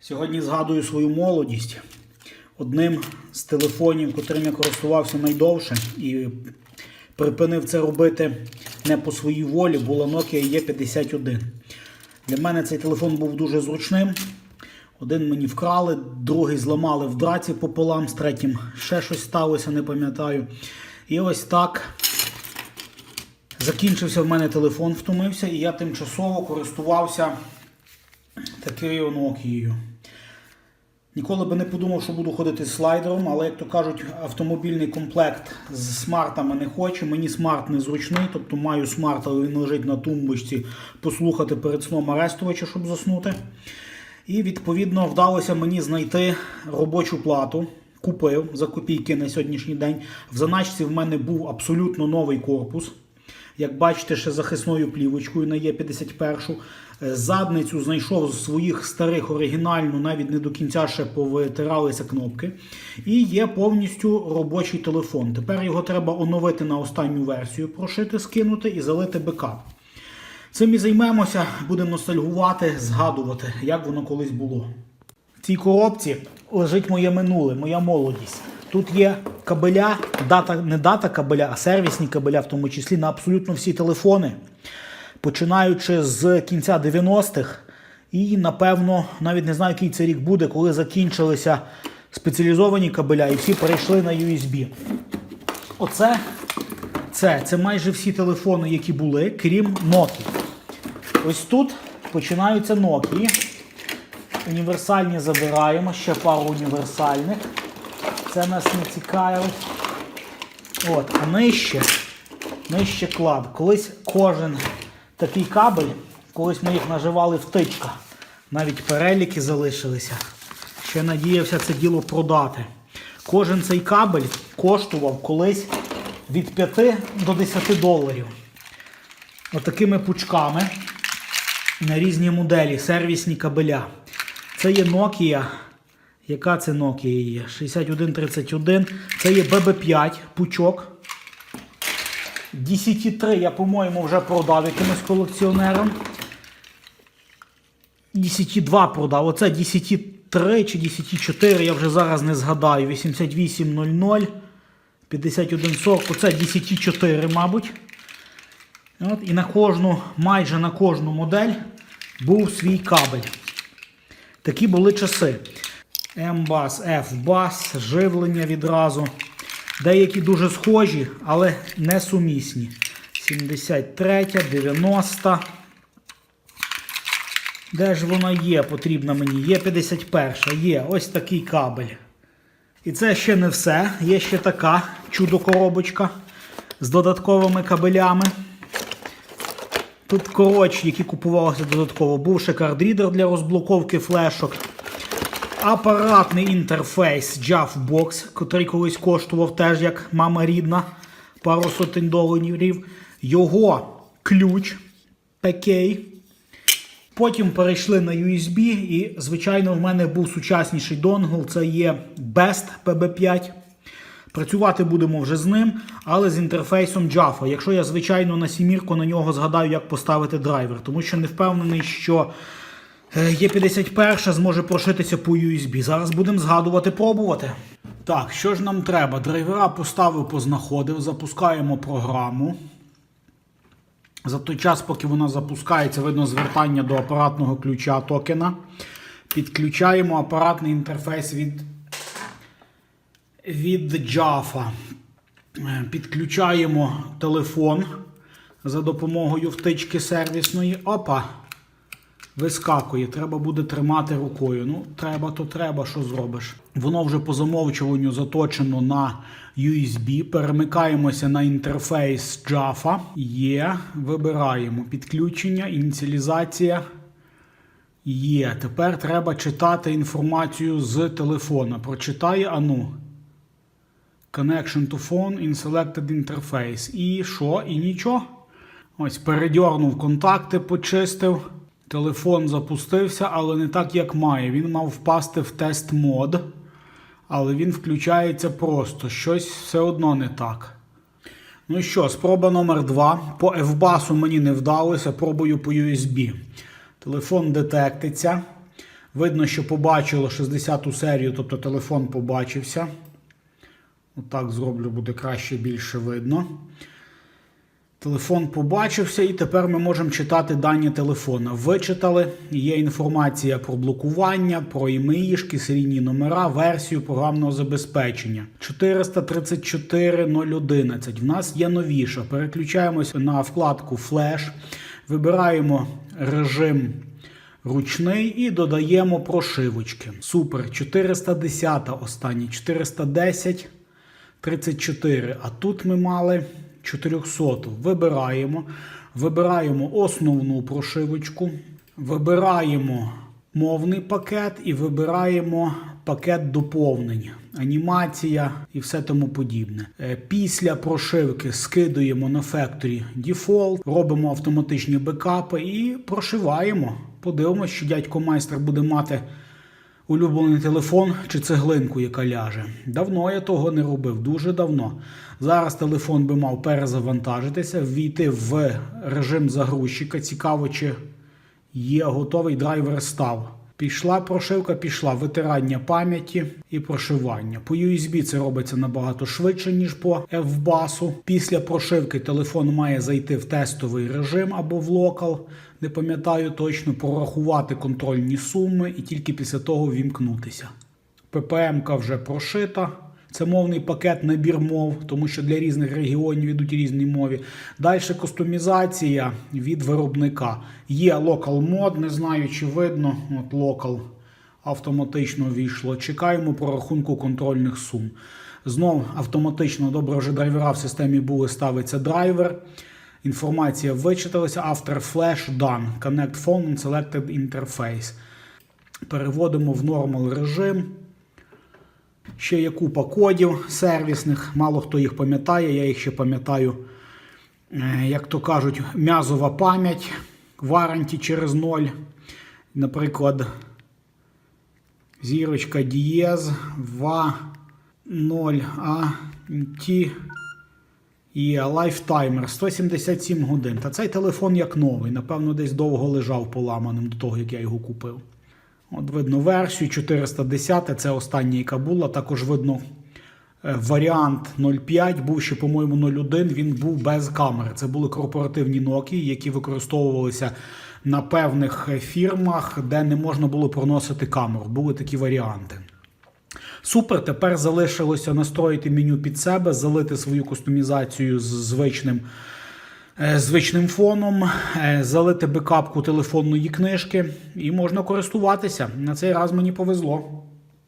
Сьогодні згадую свою молодість. Одним з телефонів, котрим я користувався найдовше і припинив це робити не по своїй волі, була Nokia E51. Для мене цей телефон був дуже зручним. Один мені вкрали, другий зламали в драці пополам, з третім ще щось сталося, не пам'ятаю. І ось так закінчився в мене телефон, втомився, і я тимчасово користувався такою Nokia. Ніколи би не подумав, що буду ходити з слайдером, але, як то кажуть, автомобільний комплект з смартами не хочу. Мені смарт незручний, тобто маю смарт, але він лежить на тумбочці послухати перед сном арестувача, щоб заснути. І відповідно вдалося мені знайти робочу плату. Купив за копійки на сьогоднішній день. В заначці в мене був абсолютно новий корпус. Як бачите, ще захисною плівочкою на Є51. Е, Задницю знайшов з своїх старих оригінальну, навіть не до кінця ще повитиралися кнопки. І є повністю робочий телефон. Тепер його треба оновити на останню версію, прошити, скинути і залити бекап. Цим і займемося, будемо ностальгувати, згадувати, як воно колись було. В цій коробці лежить моє минуле, моя молодість. Тут є кабеля, дата, не дата кабеля, а сервісні кабеля, в тому числі на абсолютно всі телефони, починаючи з кінця 90-х. І, напевно, навіть не знаю, який це рік буде, коли закінчилися спеціалізовані кабеля і всі перейшли на USB. Оце це, це майже всі телефони, які були, крім Nokia. Ось тут починаються Nokia. Універсальні забираємо, ще пару універсальних. Це нас не цікавить. От, а нижче, нижче клад. Колись кожен такий кабель, колись ми їх наживали втичка. Навіть переліки залишилися. Ще надіявся це діло продати. Кожен цей кабель коштував колись від 5 до 10 доларів. Отакими пучками на різні моделі, сервісні кабеля. Це є Nokia. Яка це Nokia є? 6131. Це є BB5 пучок. DCT3 я, по-моєму, вже продав якимось колекціонерам. DCT2 продав. Оце DCT3 чи DCT4, я вже зараз не згадаю. 8800, 5140. Оце DCT4, мабуть. От, і на кожну, майже на кожну модель був свій кабель. Такі були часи. М-бас, F-бас, живлення відразу. Деякі дуже схожі, але не сумісні. 73, 90. Де ж вона є? Потрібна мені? Є 51. Є ось такий кабель. І це ще не все. Є ще така чудо-коробочка з додатковими кабелями. Тут коротші, які купувалися додатково. Був ще кардрідер для розблоковки флешок. Апаратний інтерфейс JAF-Box, який колись коштував теж як мама рідна, пару сотень доларів. Його ключ PK. Потім перейшли на USB, і, звичайно, в мене був сучасніший донгл, це є Best PB5. Працювати будемо вже з ним, але з інтерфейсом Java. Якщо я, звичайно, на сімірку на нього згадаю, як поставити драйвер, тому що не впевнений, що є 51 зможе прошитися по USB. Зараз будемо згадувати, пробувати. Так, що ж нам треба? Драйвера поставив, познаходив, запускаємо програму. За той час, поки вона запускається, видно звертання до апаратного ключа токена. Підключаємо апаратний інтерфейс від від Java. Е, Підключаємо телефон за допомогою втички сервісної. Опа! Вискакує. Треба буде тримати рукою. Ну, треба, то треба, що зробиш. Воно вже по замовчуванню заточено на USB. Перемикаємося на інтерфейс Java. Є. Вибираємо підключення, ініціалізація. Є. Тепер треба читати інформацію з телефона. Прочитає ану. Connection to phone in selected interface. І що? І нічого. Ось передьорнув контакти, почистив. Телефон запустився, але не так, як має. Він мав впасти в тест мод. Але він включається просто. Щось все одно не так. Ну що, спроба номер 2 По FBAS мені не вдалося. Пробую по USB. Телефон детектиться. Видно, що побачило 60-ту серію, тобто телефон побачився. Отак зроблю, буде краще, більше видно. Телефон побачився, і тепер ми можемо читати дані телефона. Вичитали. Є інформація про блокування, про імеїшки, серійні номера, версію програмного забезпечення. 434.011. В нас є новіша. Переключаємося на вкладку Флеш, вибираємо режим ручний і додаємо прошивочки. Супер. 410 останній, 410. 34. А тут ми мали 400. Вибираємо. Вибираємо основну прошивочку. Вибираємо мовний пакет і вибираємо пакет доповнень, анімація і все тому подібне. Е, Після прошивки скидуємо на Factory Default, робимо автоматичні бекапи і прошиваємо. Подивимося, що дядько майстер буде мати улюблений телефон чи цеглинку, яка ляже. Давно я того не робив, дуже давно. Зараз телефон би мав перезавантажитися, ввійти в режим загрузчика. Цікаво, чи є готовий драйвер став. Пішла прошивка, пішла витирання пам'яті і прошивання. По USB це робиться набагато швидше, ніж по FBAS. Після прошивки телефон має зайти в тестовий режим або в локал, не пам'ятаю точно, прорахувати контрольні суми і тільки після того вімкнутися. ППМ-ка вже прошита. Це мовний пакет, набір мов, тому що для різних регіонів йдуть різні мові. Далі кастомізація від виробника. Є Local Mod, не знаю, чи видно. От Local автоматично війшло. Чекаємо прорахунку контрольних сум. Знов автоматично, добре, вже драйвера в системі були, ставиться драйвер. Інформація вичиталася. After Flash Done. Connect Phone and Selected Interface. Переводимо в нормал режим. Ще є купа кодів сервісних, мало хто їх пам'ятає, я їх ще пам'ятаю, е, як то кажуть, м'язова пам'ять, варанті через ноль. Наприклад, зірочка дієз, ва 0 а ті і лайфтаймер 177 годин. Та цей телефон як новий, напевно, десь довго лежав поламаним до того, як я його купив. От видно версію 410, це остання, яка була. Також видно е, варіант 05, був ще, по-моєму, 01, він був без камери. Це були корпоративні Nokia, які використовувалися на певних е, фірмах, де не можна було проносити камеру. Були такі варіанти. Супер, тепер залишилося настроїти меню під себе, залити свою кустомізацію з звичним звичним фоном, е, залити бекапку телефонної книжки і можна користуватися. На цей раз мені повезло.